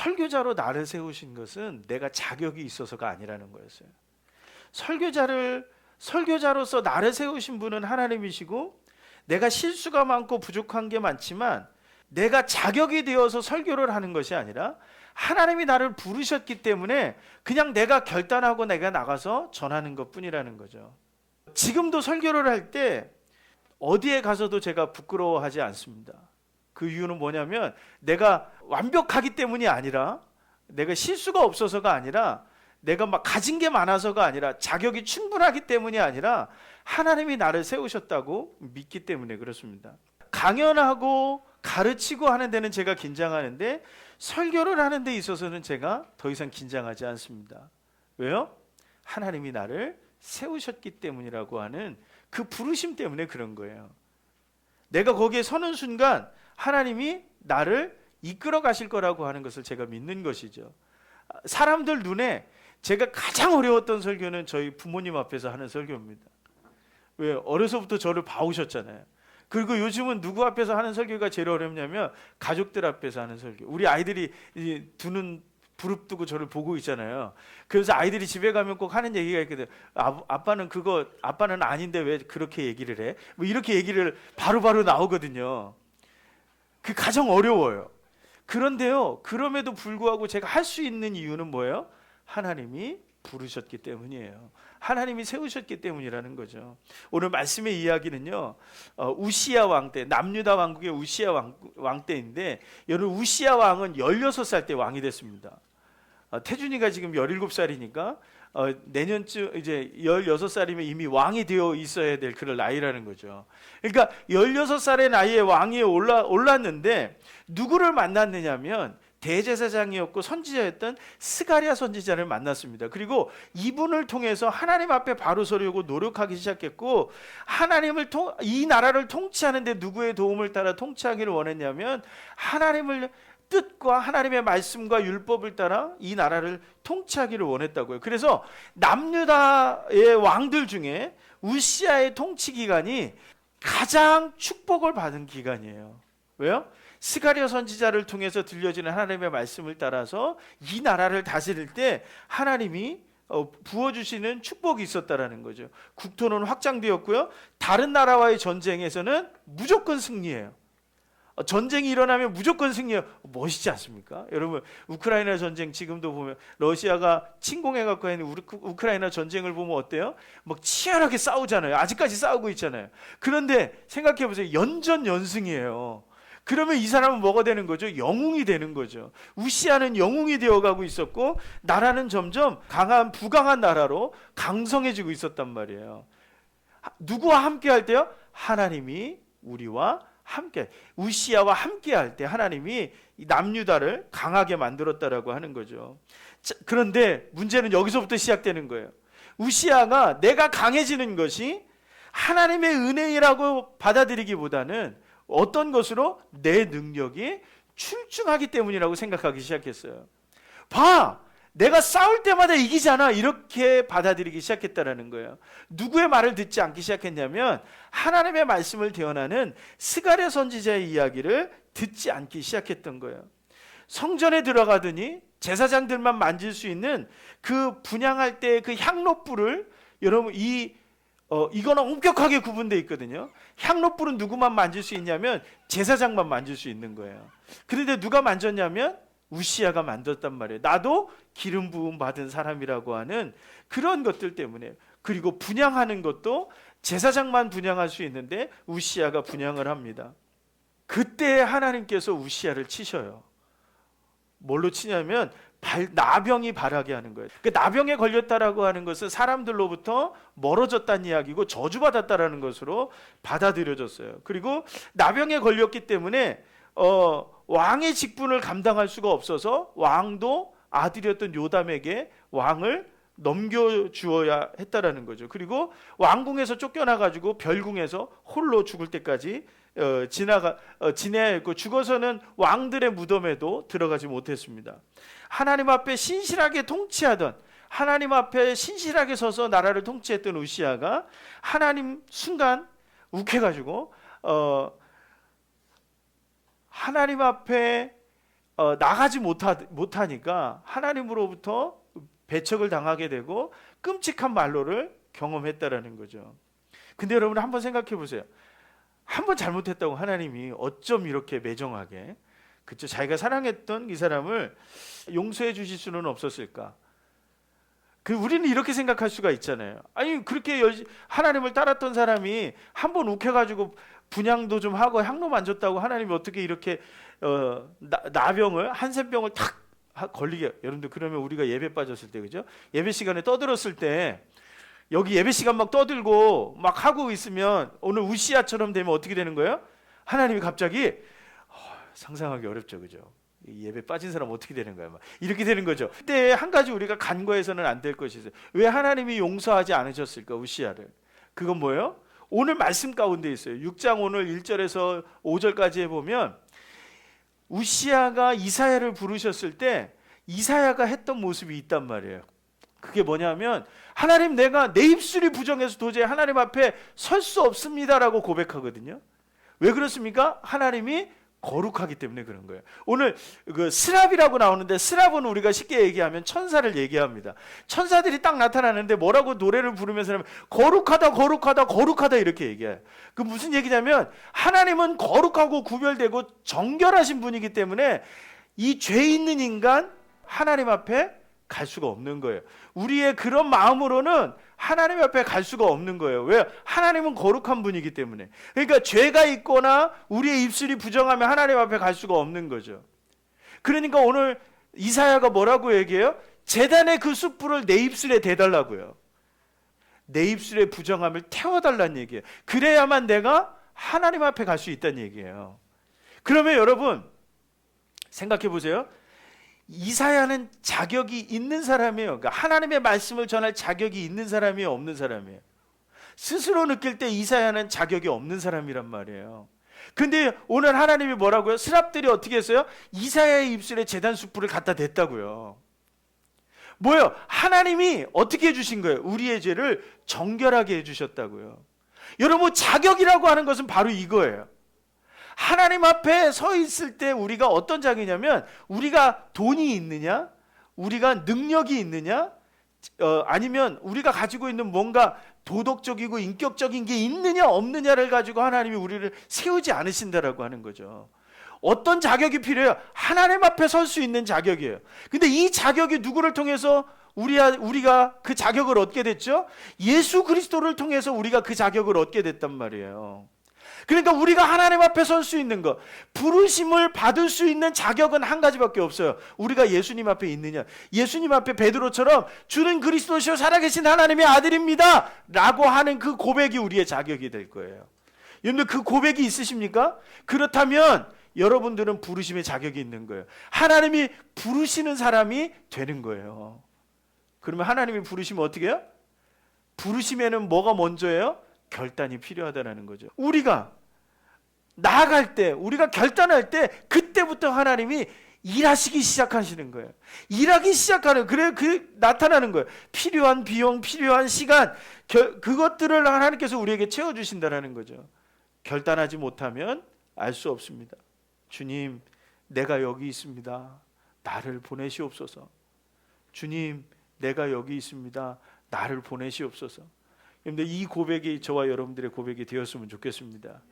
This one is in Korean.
설교자로 나를 세우신 것은 내가 자격이 있어서가 아니라는 거였어요. 설교자를 설교자로서 나를 세우신 분은 하나님이시고 내가 실수가 많고 부족한 게 많지만 내가 자격이 되어서 설교를 하는 것이 아니라 하나님이 나를 부르셨기 때문에 그냥 내가 결단하고 내가 나가서 전하는 것 뿐이라는 거죠. 지금도 설교를 할 때 어디에 가서도 제가 부끄러워하지 않습니다. 그 이유는 뭐냐면 내가 완벽하기 때문이 아니라 내가 실수가 없어서가 아니라 내가 막 가진 게 많아서가 아니라 자격이 충분하기 때문이 아니라 하나님이 나를 세우셨다고 믿기 때문에 그렇습니다. 강연하고 가르치고 하는 데는 제가 긴장하는데 설교를 하는 데 있어서는 제가 더 이상 긴장하지 않습니다. 왜요? 하나님이 나를 세우셨기 때문이라고 하는 그 부르심 때문에 그런 거예요. 내가 거기에 서는 순간 하나님이 나를 이끌어 가실 거라고 하는 것을 제가 믿는 것이죠. 사람들 눈에 제가 가장 어려웠던 설교는 저희 부모님 앞에서 하는 설교입니다. 왜 어려서부터 저를 봐오셨잖아요. 그리고 요즘은 누구 앞에서 하는 설교가 제일 어렵냐면 가족들 앞에서 하는 설교. 우리 아이들이 두는 부릅뜨고 저를 보고 있잖아요. 그래서 아이들이 집에 가면 꼭 하는 얘기가 있거든. 아, 아빠는 그거 아빠는 아닌데 왜 그렇게 얘기를 해? 뭐 이렇게 얘기를 바로바로 바로 나오거든요. 그 가장 어려워요. 그런데요. 그럼에도 불구하고 제가 할 수 있는 이유는 뭐예요? 하나님이 부르셨기 때문이에요. 하나님이 세우셨기 때문이라는 거죠. 오늘 말씀의 이야기는요, 어, 우시아 왕 때, 남유다 왕국의 우시아 왕, 왕 때인데, 여러분, 우시아 왕은 16살 때 왕이 됐습니다. 어, 태준이가 지금 17살이니까, 어, 내년쯤 이제 16살이면 이미 왕이 되어 있어야 될 그런 나이라는 거죠. 그러니까 16살의 나이에 왕위에 올라, 올랐는데, 누구를 만났느냐면, 대제사장이었고 선지자였던 스가랴 선지자를 만났습니다. 그리고 이분을 통해서 하나님 앞에 바로 서려고 노력하기 시작했고 하나님을 통, 이 나라를 통치하는데 누구의 도움을 따라 통치하기를 원했냐면 하나님을 뜻과 하나님의 말씀과 율법을 따라 이 나라를 통치하기를 원했다고요. 그래서 남유다의 왕들 중에 우시아의 통치 기간이 가장 축복을 받은 기간이에요. 왜요? 스가랴 선지자를 통해서 들려지는 하나님의 말씀을 따라서 이 나라를 다스릴 때 하나님이 어, 부어주시는 축복이 있었다라는 거죠. 국토는 확장되었고요. 다른 나라와의 전쟁에서는 무조건 승리해요. 어, 전쟁이 일어나면 무조건 승리해요. 멋있지 않습니까? 여러분, 우크라이나 전쟁 지금도 보면 러시아가 침공해 갖고 있는 우크라이나 전쟁을 보면 어때요? 막 치열하게 싸우잖아요. 아직까지 싸우고 있잖아요. 그런데 생각해 보세요. 연전 연승이에요. 그러면 이 사람은 뭐가 되는 거죠? 영웅이 되는 거죠. 우시아는 영웅이 되어가고 있었고 나라는 점점 강한 부강한 나라로 강성해지고 있었단 말이에요. 누구와 함께 할 때요? 하나님이 우리와 함께 우시아와 함께 할 때 하나님이 남유다를 강하게 만들었다라고 하는 거죠. 자, 그런데 문제는 여기서부터 시작되는 거예요. 우시아가 내가 강해지는 것이 하나님의 은혜라고 받아들이기보다는 어떤 것으로 내 능력이 출중하기 때문이라고 생각하기 시작했어요. 봐! 내가 싸울 때마다 이기잖아. 이렇게 받아들이기 시작했다라는 거예요. 누구의 말을 듣지 않기 시작했냐면 하나님의 말씀을 대언하는 스가랴 선지자의 이야기를 듣지 않기 시작했던 거예요. 성전에 들어가더니 제사장들만 만질 수 있는 그 분양할 때 그 향로불을 여러분 이 어, 이거는 엄격하게 구분되어 있거든요. 향로불은 누구만 만질 수 있냐면 제사장만 만질 수 있는 거예요. 그런데 누가 만졌냐면 우시아가 만졌단 말이에요. 나도 기름 부음 받은 사람이라고 하는 그런 것들 때문에 그리고 분양하는 것도 제사장만 분양할 수 있는데 우시아가 분양을 합니다. 그때 하나님께서 우시아를 치셔요. 뭘로 치냐면 발, 나병이 발하게 하는 거예요. 그 나병에 걸렸다라고 하는 것은 사람들로부터 멀어졌다는 이야기고 저주받았다라는 것으로 받아들여졌어요. 그리고 나병에 걸렸기 때문에 어, 왕의 직분을 감당할 수가 없어서 왕도 아들이었던 요담에게 왕을 넘겨주어야 했다라는 거죠. 그리고 왕궁에서 쫓겨나 가지고 별궁에서 홀로 죽을 때까지 어, 지나가 어, 지내야 했고 죽어서는 왕들의 무덤에도 들어가지 못했습니다. 하나님 앞에 신실하게 통치하던 하나님 앞에 신실하게 서서 나라를 통치했던 우시아가 하나님 순간 욱해가지고 어, 하나님 앞에 어, 나가지 못하, 못하니까 하나님으로부터 배척을 당하게 되고 끔찍한 말로를 경험했다라는 거죠. 근데 여러분 한번 생각해 보세요. 한번 잘못했다고 하나님이 어쩜 이렇게 매정하게 그쵸 자기가 사랑했던 이 사람을 용서해 주실 수는 없었을까? 그 우리는 이렇게 생각할 수가 있잖아요. 아니 그렇게 열- 하나님을 따랐던 사람이 한 번 욱해가지고 분양도 좀 하고 향로 만졌다고 하나님이 어떻게 이렇게 어, 나, 나병을 한센병을 탁 하- 걸리게 여러분들 그러면 우리가 예배 빠졌을 때 그죠? 예배 시간에 떠들었을 때 여기 예배 시간 막 떠들고 막 하고 있으면 오늘 우시아처럼 되면 어떻게 되는 거예요? 하나님이 갑자기 어, 상상하기 어렵죠, 그죠? 이 예배 빠진 사람 어떻게 되는 거야? 막 이렇게 되는 거죠. 그때 한 가지 우리가 간과해서는 안 될 것이 있어요. 왜 하나님이 용서하지 않으셨을까 우시아를? 그건 뭐예요? 오늘 말씀 가운데 있어요. 6장 오늘 1절에서 5절까지 해보면 우시아가 이사야를 부르셨을 때 이사야가 했던 모습이 있단 말이에요. 그게 뭐냐면 하나님 내가 내 입술이 부정해서 도저히 하나님 앞에 설 수 없습니다라고 고백하거든요. 왜 그렇습니까? 하나님이 거룩하기 때문에 그런 거예요. 오늘 그 스랍이라고 나오는데 스랍은 우리가 쉽게 얘기하면 천사를 얘기합니다. 천사들이 딱 나타나는데 뭐라고 노래를 부르면서 거룩하다 거룩하다 거룩하다 이렇게 얘기해요. 그 무슨 얘기냐면 하나님은 거룩하고 구별되고 정결하신 분이기 때문에 이 죄 있는 인간 하나님 앞에 갈 수가 없는 거예요. 우리의 그런 마음으로는 하나님 앞에 갈 수가 없는 거예요. 왜? 하나님은 거룩한 분이기 때문에. 그러니까 죄가 있거나 우리의 입술이 부정하면 하나님 앞에 갈 수가 없는 거죠. 그러니까 오늘 이사야가 뭐라고 얘기해요? 재단의 그 숯불을 내 입술에 대달라고요. 내 입술의 부정함을 태워달라는 얘기예요. 그래야만 내가 하나님 앞에 갈 수 있다는 얘기예요. 그러면 여러분 생각해 보세요. 이사야는 자격이 있는 사람이에요. 그러니까 하나님의 말씀을 전할 자격이 있는 사람이에요, 없는 사람이에요. 스스로 느낄 때 이사야는 자격이 없는 사람이란 말이에요. 근데 오늘 하나님이 뭐라고요? 스랍들이 어떻게 했어요? 이사야의 입술에 재단 숯불을 갖다 댔다고요. 뭐요? 하나님이 어떻게 해주신 거예요? 우리의 죄를 정결하게 해주셨다고요. 여러분 자격이라고 하는 것은 바로 이거예요. 하나님 앞에 서 있을 때 우리가 어떤 자격이냐면 우리가 돈이 있느냐, 우리가 능력이 있느냐, 어, 아니면 우리가 가지고 있는 뭔가 도덕적이고 인격적인 게 있느냐 없느냐를 가지고 하나님이 우리를 세우지 않으신다라고 하는 거죠. 어떤 자격이 필요해요? 하나님 앞에 설 수 있는 자격이에요. 근데 이 자격이 누구를 통해서 우리, 우리가 그 자격을 얻게 됐죠? 예수 그리스도를 통해서 우리가 그 자격을 얻게 됐단 말이에요. 그러니까 우리가 하나님 앞에 설 수 있는 것, 부르심을 받을 수 있는 자격은 한 가지밖에 없어요. 우리가 예수님 앞에 있느냐. 예수님 앞에 베드로처럼 주는 그리스도시요 살아계신 하나님의 아들입니다. 라고 하는 그 고백이 우리의 자격이 될 거예요. 여러분들 그 고백이 있으십니까? 그렇다면 여러분들은 부르심의 자격이 있는 거예요. 하나님이 부르시는 사람이 되는 거예요. 그러면 하나님이 부르시면 어떻게 해요? 부르심에는 뭐가 먼저예요? 결단이 필요하다는 거죠. 우리가 나아갈 때, 우리가 결단할 때 그때부터 하나님이 일하시기 시작하시는 거예요. 일하기 시작하는 그래 그 나타나는 거예요. 필요한 비용, 필요한 시간 결, 그것들을 하나님께서 우리에게 채워 주신다라는 거죠. 결단하지 못하면 알 수 없습니다. 주님, 내가 여기 있습니다. 나를 보내시옵소서. 주님, 내가 여기 있습니다. 나를 보내시옵소서. 근데 이 고백이 저와 여러분들의 고백이 되었으면 좋겠습니다.